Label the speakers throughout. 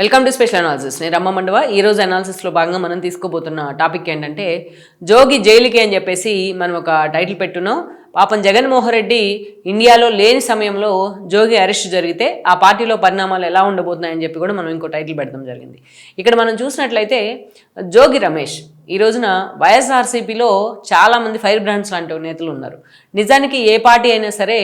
Speaker 1: Welcome to special analysis. నేను రమ్మ మండవ. ఈ రోజు అనాలిసిస్లో భాగంగా మనం తీసుకోబోతున్న టాపిక్ ఏంటంటే జోగి జైలుకి అని చెప్పేసి మనం ఒక టైటిల్ పెట్టున్నాం. పాపం జగన్మోహన్ రెడ్డి ఇండియాలో లేని సమయంలో జోగి అరెస్ట్ జరిగితే ఆ పార్టీలో పరిణామాలు ఎలా ఉండబోతున్నాయని చెప్పి కూడా మనం ఇంకో టైటిల్ పెడతాం జరిగింది. ఇక్కడ మనం చూసినట్లయితే జోగి రమేష్ ఈ రోజున వైఎస్ఆర్సీపీలో చాలామంది ఫైర్ బ్రాండ్స్ లాంటి నేతలు ఉన్నారు. నిజానికి ఏ పార్టీ అయినా సరే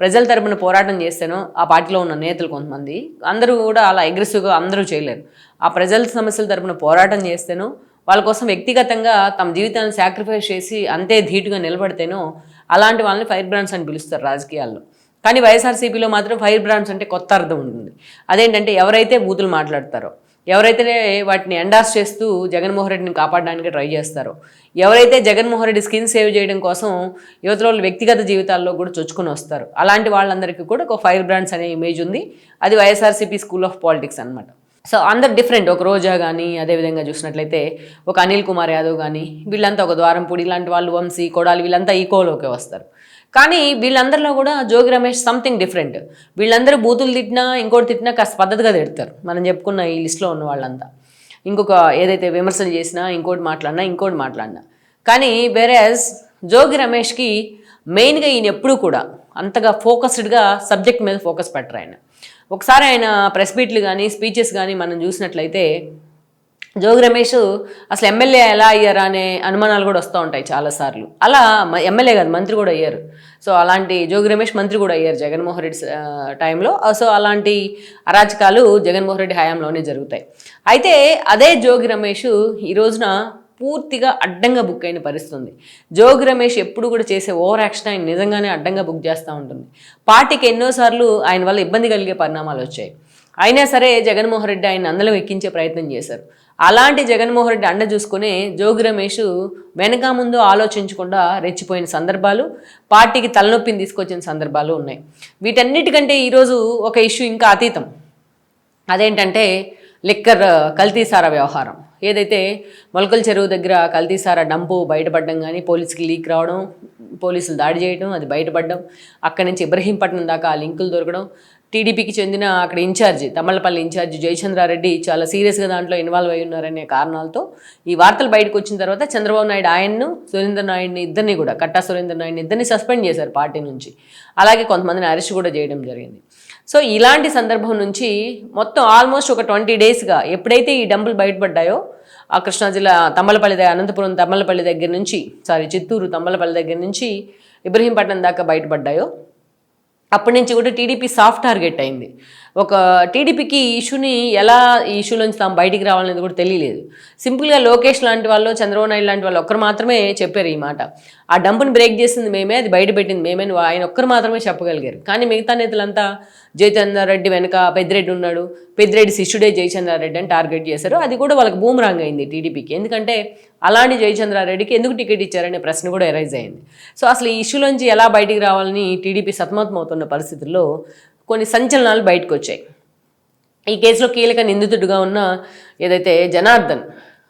Speaker 1: ప్రజల తరపున పోరాటం చేస్తేనో ఆ పార్టీలో ఉన్న నేతలు కొంతమంది. అందరూ కూడా అలా అగ్రెసివ్గా అందరూ చేయలేరు. ఆ ప్రజల సమస్యల తరపున పోరాటం చేస్తేనో వాళ్ళ కోసం వ్యక్తిగతంగా తమ జీవితాన్ని సాక్రిఫైస్ చేసి అంతే ధీటుగా నిలబడితేనో అలాంటి వాళ్ళని ఫైర్ బ్రాండ్స్ అని పిలుస్తారు రాజకీయాల్లో. కానీ వైఎస్ఆర్సీపీలో మాత్రం ఫైర్ బ్రాండ్స్ అంటే కొత్త అర్థం ఉంటుంది. అదేంటంటే ఎవరైతే బూతులు మాట్లాడతారో ఎవరైతే వాటిని ఎండాస్ చేస్తూ జగన్మోహన్ రెడ్డిని కాపాడడానికి ట్రై చేస్తారో. ఎవరైతే జగన్మోహన్ రెడ్డి స్కిన్ సేవ్ చేయడం కోసం యువతలో వ్యక్తిగత జీవితాల్లో కూడా చొచ్చుకొని వస్తారు. అలాంటి వాళ్ళందరికీ కూడా ఒక ఫైర్ బ్రాండ్స్ అనే ఇమేజ్ ఉంది. అది Y S R C P school of politics అనమాట సో అందరు డిఫరెంట్ ఒక రోజా కానీ అదేవిధంగా చూసినట్లయితే ఒక అనిల్ కుమార్ యాదవ్ కానీ వీళ్ళంతా ఒక ద్వారంపూడి ఇలాంటి వాళ్ళు వంశీ కొడాలి వీళ్ళంతా ఈకోలోకి వస్తారు. కానీ వీళ్ళందరిలో కూడా జోగి రమేష్ సంథింగ్ డిఫరెంట్ వీళ్ళందరూ బూతులు తిట్టినా ఇంకోటి తిట్టినా కాస్త పద్ధతిగా తిడతారు. మనం చెప్పుకున్న ఈ లిస్ట్లో ఉన్న వాళ్ళంతా. ఇంకొక ఏదైతే విమర్శలు చేసినా ఇంకోటి మాట్లాడినా ఇంకోటి మాట్లాడినా. కానీ వేరేస్ జోగి రమేష్కి మెయిన్గా ఈయన ఎప్పుడూ కూడా అంతగా ఫోకస్డ్గా సబ్జెక్ట్ మీద ఫోకస్ పెట్టరు ఆయన. ఒకసారి ఆయన ప్రెస్ మీట్లు కానీ స్పీచెస్ కానీ మనం చూసినట్లయితే జోగి రమేష్ అసలు ఎమ్మెల్యే ఎలా అయ్యారా అనే అనుమానాలు కూడా వస్తూ ఉంటాయి చాలాసార్లు. అలా ఎమ్మెల్యే కాదు మంత్రి కూడా అయ్యారు. సో అలాంటి జోగి రమేష్ మంత్రి కూడా అయ్యారు జగన్మోహన్ రెడ్డి టైంలో. సో అలాంటి అరాచకాలు జగన్మోహన్ రెడ్డి హయాంలోనే జరుగుతాయి. అయితే అదే జోగి రమేష్ ఈ రోజున పూర్తిగా అడ్డంగా బుక్ అయిన పరిస్థితుంది జోగి రమేష్ ఎప్పుడు కూడా చేసే ఓవర్ యాక్షన్ ఆయన నిజంగానే అడ్డంగా బుక్ చేస్తూ ఉంటుంది. పార్టీకి ఎన్నోసార్లు ఆయన వల్ల ఇబ్బంది కలిగే పరిణామాలు వచ్చాయి. అయినా సరే జగన్మోహన్ రెడ్డి ఆయన అందలం ఎక్కించే ప్రయత్నం చేశారు. అలాంటి జగన్మోహన్ రెడ్డి అండ చూసుకుని జోగి రమేష్ వెనక ముందు ఆలోచించకుండా రెచ్చిపోయిన సందర్భాలు పార్టీకి తలనొప్పిని తీసుకొచ్చిన సందర్భాలు ఉన్నాయి. వీటన్నిటికంటే ఈరోజు ఒక ఇష్యూ ఇంకా అతీతం. అదేంటంటే లిక్కర్ కల్తీసారా వ్యవహారం. ఏదైతే మొలకల చెరువు దగ్గర కల్తీసారా డంపు బయటపడడం కానీ పోలీసుకి లీక్ రావడం పోలీసులు దాడి చేయడం అది బయటపడడం అక్కడి నుంచి ఇబ్రహీంపట్నం దాకా ఆ లింకులు దొరకడం టీడీపీకి చెందిన అక్కడ ఇన్ఛార్జి తమ్మలపల్లి ఇన్ఛార్జి జయచంద్రారెడ్డి చాలా సీరియస్గా దాంట్లో ఇన్వాల్వ్ అయి ఉన్నారనే కారణాలతో ఈ వార్తలు బయటకు వచ్చిన తర్వాత చంద్రబాబు నాయుడు ఆయన్ను సురేంద్ర నాయుడిని ఇద్దరిని కూడా కట్టా సురేంద్ర నాయుడిని ఇద్దరిని సస్పెండ్ చేశారు పార్టీ నుంచి. అలాగే కొంతమందిని అరెస్ట్ కూడా చేయడం జరిగింది. సో ఇలాంటి సందర్భం నుంచి మొత్తం ఆల్మోస్ట్ ఒక ట్వంటీ డేస్గా ఎప్పుడైతే ఈ డంపులు బయటపడ్డాయో ఆ కృష్ణా జిల్లా తమ్మలపల్లి దగ్గర అనంతపురం తమ్మలపల్లి దగ్గర నుంచి సారీ చిత్తూరు తమ్మలపల్లి దగ్గర నుంచి ఇబ్రహీంపట్నం దాకా బయటపడ్డాయో అప్పటి నుంచి కూడా టీడీపీ సాఫ్ట్ టార్గెట్ అయింది. ఒక టీడీపీకి ఈ ఇష్యూని ఎలా ఈ ఇష్యూలోంచి తాము బయటికి రావాలనేది కూడా తెలియలేదు. సింపుల్గా లోకేష్ లాంటి వాళ్ళు చంద్రబాబు నాయుడు లాంటి వాళ్ళు ఒక్కరు మాత్రమే చెప్పారు ఈ మాట. ఆ డంప్ని బ్రేక్ చేసింది మేమే అది బయట పెట్టింది మేమే ఆయన ఒక్కరు మాత్రమే చెప్పగలిగారు. కానీ మిగతా నేతలంతా జయచంద్రారెడ్డి వెనక పెద్దిరెడ్డి ఉన్నాడు పెద్దిరెడ్డి శిష్యుడే జయచంద్రారెడ్డి అని టార్గెట్ చేశారు. అది కూడా వాళ్ళకి బూమరాంగ్ అయింది టీడీపీకి. ఎందుకంటే అలాంటి జయచంద్రారెడ్డికి ఎందుకు టికెట్ ఇచ్చారనే ప్రశ్న కూడా ఎరైజ్ అయింది. సో అసలు ఈ ఇష్యూలోంచి ఎలా బయటికి రావాలని టీడీపీ సతమతమవుతున్న పరిస్థితుల్లో కొన్ని సంచలనాలు బయటకు వచ్చాయి ఈ కేసులో కీలక నిందితుడిగా ఉన్న ఏదైతే జనార్దన్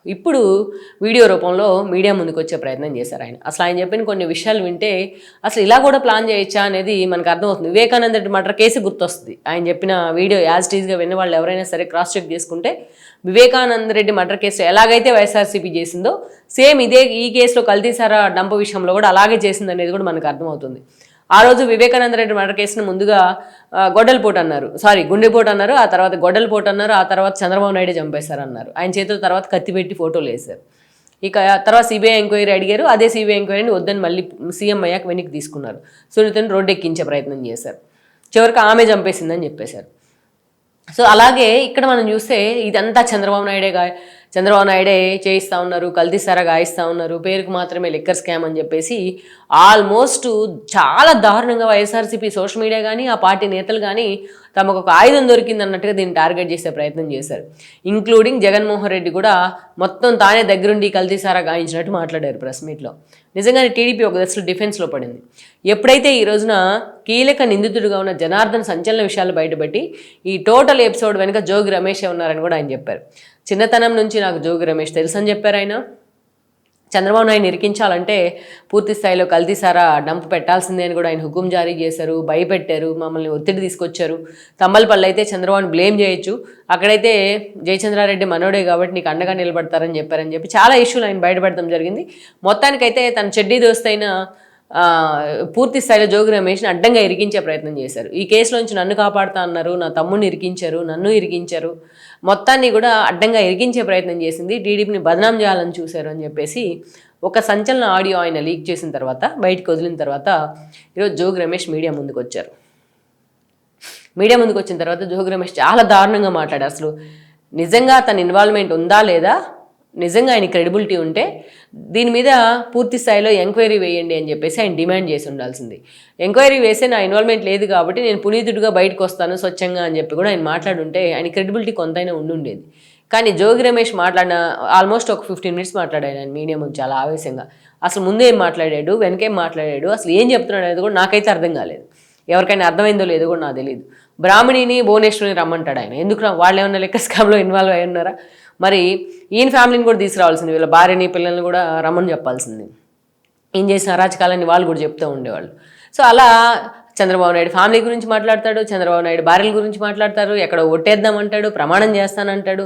Speaker 1: ఇప్పుడు వీడియో రూపంలో మీడియా ముందుకు వచ్చే ప్రయత్నం చేశారు ఆయన. అసలు ఆయన చెప్పిన కొన్ని విషయాలు వింటే అసలు ఇలా కూడా ప్లాన్ చేయొచ్చా అనేది మనకు అర్థమవుతుంది. వివేకానంద రెడ్డి మటర్ కేసు గుర్తొస్తుంది. ఆయన చెప్పిన వీడియో యాజ్ టీజ్గా విన్న వాళ్ళు ఎవరైనా సరే క్రాస్ చెక్ చేసుకుంటే వివేకానంద రెడ్డి మటర్ కేసు ఎలాగైతే వైఎస్ఆర్సీపీ చేసిందో సేమ్ ఇదే ఈ కేసులో కల్తీసారా డంపు విషయంలో కూడా అలాగే చేసింది అనేది కూడా మనకు అర్థమవుతుంది. ఆ రోజు వివేకానంద రెడ్డి మర్డర్ కేసును ముందుగా ఆ, గొడ్డలిపోటు అన్నారు. సారీ గుండెపోటు అన్నారు. ఆ తర్వాత గొడ్డలిపోటు అన్నారు. ఆ తర్వాత చంద్రబాబు నాయుడు చంపేశారు అన్నారు. ఆయన చేతుల తర్వాత కత్తి పెట్టి ఫోటోలు వేశారు. ఇక ఆ తర్వాత సిబిఐ ఎంక్వైరీ అడిగారు. అదే సిబిఐ ఎంక్వైరీని వద్దని మళ్ళీ సీఎం అయ్యాక వెనక్కి తీసుకున్నారు. సునీతను రోడ్డు ఎక్కించే ప్రయత్నం చేశారు. చివరికి ఆమె చంపేసిందని చెప్పేశారు. సో అలాగే ఇక్కడ మనం చూస్తే ఇదంతా చంద్రబాబు నాయుడే చంద్రబాబు నాయుడే చేయిస్తూ ఉన్నారు కల్తీసారా గాయిస్తూ ఉన్నారు పేరుకు మాత్రమే లిక్కర్ స్కామ్ అని చెప్పేసి ఆల్మోస్ట్ చాలా దారుణంగా వైఎస్ఆర్సీపీ సోషల్ మీడియా కానీ ఆ పార్టీ నేతలు కానీ తమకు ఒక ఆయుధం దొరికింది అన్నట్టుగా దీన్ని టార్గెట్ చేసే ప్రయత్నం చేశారు. ఇంక్లూడింగ్ జగన్మోహన్ రెడ్డి కూడా మొత్తం తానే దగ్గరుండి కల్తీసారా గాయించినట్టు మాట్లాడారు ప్రెస్ మీట్లో. నిజంగానే టీడీపీ ఒక దశలో డిఫెన్స్లో పడింది. ఎప్పుడైతే ఈ రోజున కీలక నిందితుడిగా ఉన్న జనార్దన్ సంచలన విషయాలు బయటపెట్టి ఈ టోటల్ ఎపిసోడ్ వెనుక జోగి రమేష్ ఉన్నారని కూడా ఆయన చెప్పారు. చిన్నతనం నుంచి నాకు జోగి రమేష్ తెలుసని చెప్పారు ఆయన. చంద్రబాబు నాయుడు ఇరికించాలంటే పూర్తి స్థాయిలో కల్తీసారా డంప్ పెట్టాల్సిందే అని కూడా ఆయన హుకుం జారీ చేశారు భయపెట్టారు మమ్మల్ని ఒత్తిడి తీసుకొచ్చారు. తమ్మలపల్లి అయితే చంద్రబాబుని బ్లేమ్ చేయొచ్చు. అక్కడైతే జయచంద్రారెడ్డి మనోడే కాబట్టి నీకు అండగా నిలబడతారని చెప్పారని చెప్పి చాలా ఇష్యూలు ఆయన బయటపడటం జరిగింది. మొత్తానికైతే తన చెడ్డీ దోస్తైన పూర్తి స్థాయిలో జోగి రమేష్ని అడ్డంగా ఇరికించే ప్రయత్నం చేశారు. ఈ కేసులోంచి నన్ను కాపాడుతా అన్నారు నా తమ్ముడిని ఇరికించారు నన్ను ఇరికించారు. మొత్తాన్ని కూడా అడ్డంగా ఇరికించే ప్రయత్నం చేసింది. టీడీపీని బదనాం చేయాలని చూశారు అని చెప్పేసి ఒక సంచలన ఆడియో ఆయన లీక్ చేసిన తర్వాత బయటకు వదిలిన తర్వాత ఈరోజు జోగి రమేష్ మీడియా ముందుకు వచ్చారు. మీడియా ముందుకు వచ్చిన తర్వాత జోగి రమేష్ చాలా దారుణంగా మాట్లాడారు. అసలు నిజంగా తన ఇన్వాల్వ్మెంట్ ఉందా లేదా? నిజంగా ఆయన క్రెడిబిలిటీ ఉంటే దీని మీద పూర్తి స్థాయిలో ఎంక్వైరీ వేయండి అని చెప్పేసి ఆయన డిమాండ్ చేసి ఉండాల్సింది. ఎంక్వైరీ వేస్తే నా ఇన్వాల్వ్మెంట్ లేదు కాబట్టి నేను పునీతుడిగా బయటకు వస్తాను స్వచ్ఛంగా అని చెప్పి కూడా ఆయన మాట్లాడుంటే ఆయన క్రెడిబిలిటీ కొంతైనా ఉండుండేది. కానీ జోగి రమేష్ మాట్లాడిన ఆల్మోస్ట్ ఒక ఫిఫ్టీన్ మినిట్స్ మాట్లాడాడు ఆయన మీడియా ముందు చాలా ఆవేశంగా. అసలు ముందేం మాట్లాడాడు వెనకేం మాట్లాడాడు అసలు ఏం చెప్తున్నాడు అనేది కూడా నాకైతే అర్థం కాలేదు. ఎవరికైనా అర్థమైందో లేదో కూడా నాకు తెలియదు బ్రాహ్మణిని భువనేశ్వరిని రమ్మంటాడు ఆయన. ఎందుకు వాళ్ళు ఏమన్నా లెక్క స్కామ్లో ఇన్వాల్వ్ అయి ఉన్నారా? మరి ఈయన ఫ్యామిలీని కూడా తీసుకురావాల్సింది వీళ్ళ భార్యని పిల్లల్ని కూడా రమ్మని చెప్పాల్సింది. ఏం చేసిన అరాచకాలని వాళ్ళు కూడా చెప్తూ ఉండేవాళ్ళు. సో అలా చంద్రబాబు నాయుడు ఫ్యామిలీ గురించి మాట్లాడతాడు చంద్రబాబు నాయుడు భార్యల గురించి మాట్లాడతారు ఎక్కడ ఒట్టేద్దామంటాడు ప్రమాణం చేస్తానంటాడు.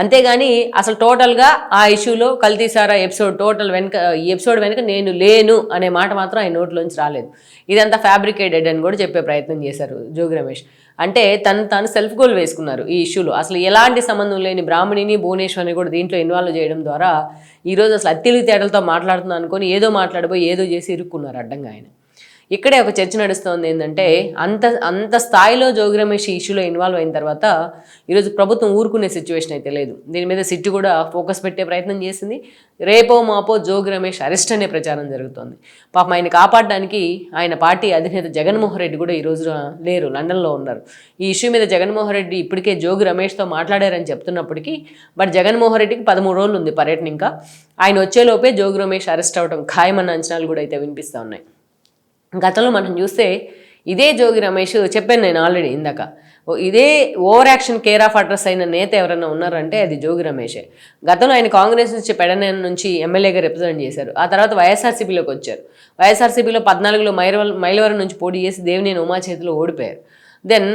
Speaker 1: అంతేగాని అసలు టోటల్గా ఆ ఇష్యూలో కల్తీసారా ఎపిసోడ్ టోటల్ వెనక ఈ ఎపిసోడ్ వెనక నేను లేను అనే మాట మాత్రం ఆయన నోట్లోంచి రాలేదు. ఇదంతా ఫ్యాబ్రికేటెడ్ అని కూడా చెప్పే ప్రయత్నం చేశారు జోగి రమేష్. అంటే తను తాను సెల్ఫ్ గోల్ వేసుకున్నారు ఈ ఇష్యూలో అసలు ఎలాంటి సంబంధం లేని బ్రాహ్మణిని భువనేశ్వరిని కూడా దీంట్లో ఇన్వాల్వ్ చేయడం ద్వారా ఈరోజు అసలు అత్తిలి తేటలతో మాట్లాడుతున్నాను అనుకొని ఏదో మాట్లాడిపోయి ఏదో చేసి ఇరుక్కున్నారు అడ్డంగా ఆయన. ఇక్కడే ఒక చర్చ నడుస్తోంది ఏంటంటే అంత అంత స్థాయిలో జోగి రమేష్ ఇష్యూలో ఇన్వాల్వ్ అయిన తర్వాత ఈరోజు ప్రభుత్వం ఊరుకునే సిచ్యువేషన్ అయితే లేదు. దీని మీద సిట్టు కూడా ఫోకస్ పెట్టే ప్రయత్నం చేసింది. రేపో మాపో జోగి రమేష్ అరెస్ట్ అనే ప్రచారం జరుగుతోంది. పాపం ఆయన కాపాడడానికి ఆయన పార్టీ అధినేత జగన్మోహన్ రెడ్డి కూడా ఈ రోజు లేరు లండన్లో ఉన్నారు. ఈ ఇష్యూ మీద జగన్మోహన్ రెడ్డి ఇప్పటికే జోగి రమేష్తో మాట్లాడారని చెప్తున్నప్పటికీ బట్ జగన్మోహన్ రెడ్డికి పదమూడు రోజులు ఉంది పర్యటన ఇంకా. ఆయన వచ్చేలోపే జోగి రమేష్ అరెస్ట్ అవడం ఖాయమన్న అంచనాలు కూడా అయితే వినిపిస్తూ ఉన్నాయి. గతంలో మనం చూస్తే ఇదే జోగి రమేష్ చెప్పాను నేను ఆల్రెడీ ఇందాక. ఓ ఇదే over action care of address అయిన నేత ఎవరైనా ఉన్నారంటే అది జోగి రమేషే. గతంలో ఆయన కాంగ్రెస్ నుంచి పెడనేని నుంచి ఎమ్మెల్యేగా రిప్రజెంట్ చేశారు. ఆ తర్వాత వైఎస్ఆర్సీపీలోకి వచ్చారు. వైఎస్ఆర్సీపీలో పద్నాలుగులో మైలవరం మైలవరం నుంచి పోటీ చేసి దేవినేని ఉమా చేతిలో ఓడిపోయారు. దెన్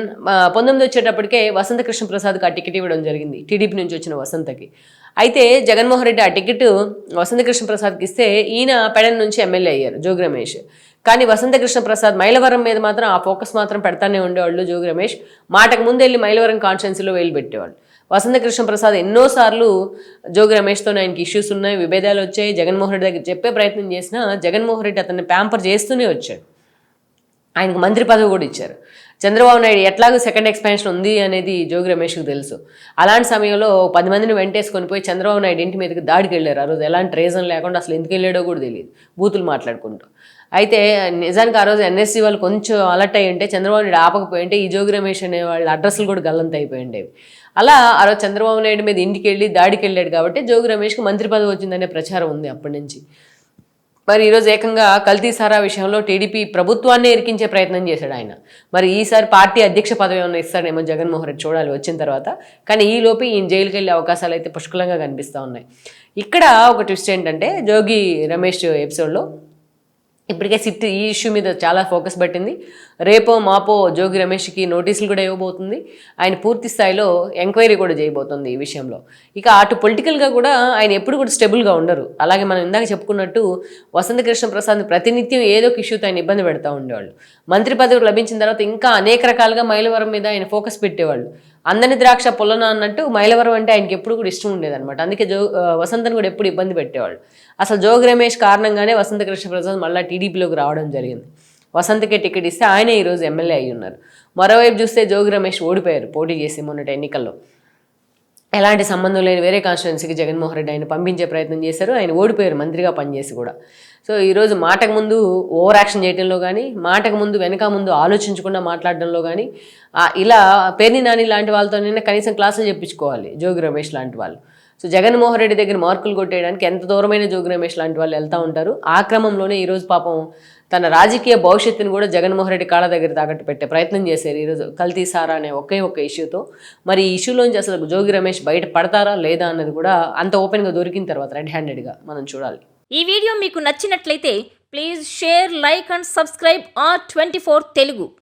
Speaker 1: పంతొమ్మిది వచ్చేటప్పటికే వసంత కృష్ణ ప్రసాద్కి ఆ టికెట్ ఇవ్వడం జరిగింది టీడీపీ నుంచి వచ్చిన వసంతకి. అయితే జగన్మోహన్ రెడ్డి ఆ టికెట్ వసంత కృష్ణ ప్రసాద్కి ఇస్తే ఈయన పెడన్ నుంచి ఎమ్మెల్యే అయ్యారు జోగి రమేష్. కానీ వసంత కృష్ణ ప్రసాద్ మైలవరం మీద మాత్రం ఆ ఫోకస్ మాత్రం పెడతానే ఉండేవాళ్ళు జోగి రమేష్. మాటకు ముందు వెళ్ళి మైలవరం కాన్స్టిట్యున్సీలో వేలు పెట్టేవాళ్ళు. వసంత కృష్ణ ప్రసాద్ ఎన్నోసార్లు జోగి రమేష్తో ఆయనకి ఇష్యూస్ ఉన్నాయి విభేదాలు వచ్చాయి. జగన్మోహన్ రెడ్డి దగ్గర చెప్పే ప్రయత్నం చేసినా జగన్మోహన్ రెడ్డి అతన్ని ప్యాంపర్ చేస్తూనే వచ్చాడు. ఆయనకు మంత్రి పదవి కూడా ఇచ్చారు. చంద్రబాబు నాయుడు ఎట్లాగో సెకండ్ ఎక్స్పాన్షన్ ఉంది అనేది జోగి రమేష్కు తెలుసు. అలాంటి సమయంలో పది మందిని వెంటేసుకొని పోయి చంద్రబాబు నాయుడు ఇంటి మీదకి దాడికి వెళ్ళారు. ఆ రోజు ఎలాంటి రీజన్ లేకుండా అసలు ఎందుకు వెళ్ళాడో కూడా తెలియదు. బూతులు మాట్లాడుకుంటూ. అయితే నిజానికి ఆ రోజు ఎన్ఎస్సీ వాళ్ళు కొంచెం అలర్ట్ అయ్యి ఉంటే చంద్రబాబు నాయుడు ఆపకపోయి ఉంటే ఈ జోగి రమేష్ అనే వాళ్ళ అడ్రస్లు కూడా గల్లంత అయిపోయిండేవి అలా ఆ రోజు చంద్రబాబు నాయుడు మీద ఇంటికి వెళ్ళి దాడికి వెళ్ళాడు కాబట్టి జోగి రమేష్కి మంత్రి పదవి వచ్చిందనే ప్రచారం ఉంది అప్పటి నుంచి. మరి ఈరోజు ఏకంగా కల్తీ సారా విషయంలో టీడీపీ ప్రభుత్వాన్ని ఇరికించే ప్రయత్నం చేశాడు ఆయన. మరి ఈసారి పార్టీ అధ్యక్ష పదవి ఏమైనా ఇస్తాడేమో జగన్మోహన్ రెడ్డి చూడాలి వచ్చిన తర్వాత. కానీ ఈ లోపే ఈయన జైలుకి వెళ్ళే అవకాశాలు అయితే పుష్కలంగా కనిపిస్తూ ఉన్నాయి. ఇక్కడ ఒక ట్విస్ట్ ఏంటంటే జోగి రమేష్ ఎపిసోడ్లో ఇప్పటికే సిట్ ఈ ఇష్యూ మీద చాలా ఫోకస్ పెట్టింది. రేపో మాపో జోగి రమేష్కి నోటీసులు కూడా ఇవ్వబోతుంది. ఆయన పూర్తి స్థాయిలో ఎంక్వైరీ కూడా చేయబోతుంది ఈ విషయంలో. ఇక అటు పొలిటికల్గా కూడా ఆయన ఎప్పుడు కూడా స్టెబుల్గా ఉండరు. అలాగే మనం ఇందాక చెప్పుకున్నట్టు వసంత కృష్ణ ప్రసాద్ ప్రతినిత్యం ఏదో ఒక ఇష్యూతో ఆయన ఇబ్బంది పెడతా ఉండేవాళ్ళు. మంత్రి పదవి లభించిన తర్వాత ఇంకా అనేక రకాలుగా మైలవరం మీద ఆయన ఫోకస్ పెట్టేవాళ్ళు. అందని ద్రాక్ష పొలన అన్నట్టు మైలవరం అంటే ఆయనకి ఎప్పుడు కూడా ఇష్టం ఉండేదన్నమాట. అందుకే జో వసంతను కూడా ఎప్పుడు ఇబ్బంది పెట్టేవాళ్ళు. అసలు జోగ రమేష్ కారణంగానే వసంత కృష్ణ ప్రసాద్ మళ్ళీ టీడీపీలోకి రావడం జరిగింది. వసంతకే టికెట్ ఇస్తే ఆయనే ఈరోజు ఎమ్మెల్యే అయి ఉన్నారు మరోవైపు చూస్తే జోగి రమేష్ ఓడిపోయారు పోటీ చేసి మొన్నటి ఎన్నికల్లో. ఎలాంటి సంబంధం లేని వేరే కాన్స్టిట్యున్సీకి జగన్మోహన్ రెడ్డి ఆయన పంపించే ప్రయత్నం చేశారు. ఆయన ఓడిపోయారు మంత్రిగా పనిచేసి కూడా. సో ఈరోజు మాటకు ముందు ఓవర్ యాక్షన్ చేయడంలో కానీ మాటకు ముందు వెనక ముందు ఆలోచించకుండా మాట్లాడడంలో కానీ ఇలా పేర్ని నాని లాంటి వాళ్ళతోనైనా కనీసం క్లాసులు చెప్పించుకోవాలి జోగి రమేష్ లాంటి వాళ్ళు. సో జగన్మోహన్ రెడ్డి దగ్గర మార్కులు కొట్టేయడానికి ఎంత దూరమైన జోగి రమేష్ లాంటి వాళ్ళు వెళ్తూ ఉంటారు. ఆ క్రమంలోనే ఈరోజు పాపం తన రాజకీయ భవిష్యత్తుని కూడా జగన్మోహన్ రెడ్డి కాళ్ళ దగ్గర తాకట్టు పెట్టే ప్రయత్నం చేశారు ఈరోజు. కల్తీ సారా అనే ఒకే ఒక ఇష్యూతో. మరి ఈ ఇష్యూలోంచి అసలు జోగి రమేష్ బయట పడతారా లేదా అన్నది కూడా అంత ఓపెన్గా దొరికిన తర్వాత రెడ్ హ్యాండెడ్గా మనం చూడాలి.
Speaker 2: ఈ వీడియో మీకు నచ్చినట్లయితే please share like and subscribe R twenty Telugu.